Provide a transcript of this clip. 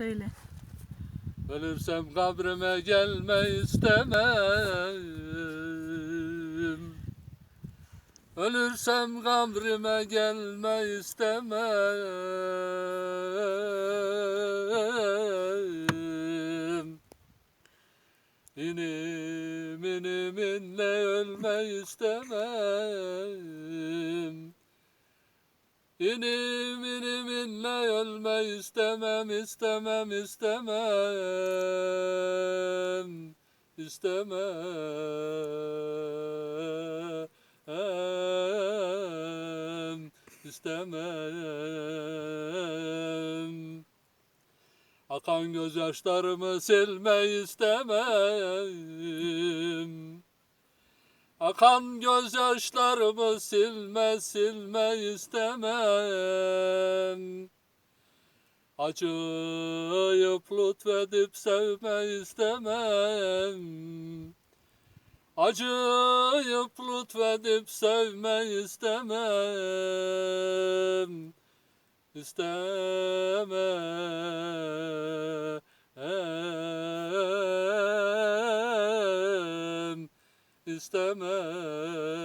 Söyle. Ölürsem kabrime gelme istemem. Ölürsem kabrime gelme istemem. İnim inim inle ölme istemem İnim inim inle ölme istemem istemem istemem. İstemem. İstemem. Akan gözyaşlarımı silme istemem Akan gözyaşlarımı silme silme istemem. Acıyıp lütfedip sevme istemem. Acıyıp lütfedip sevme istemem. İstemem istemem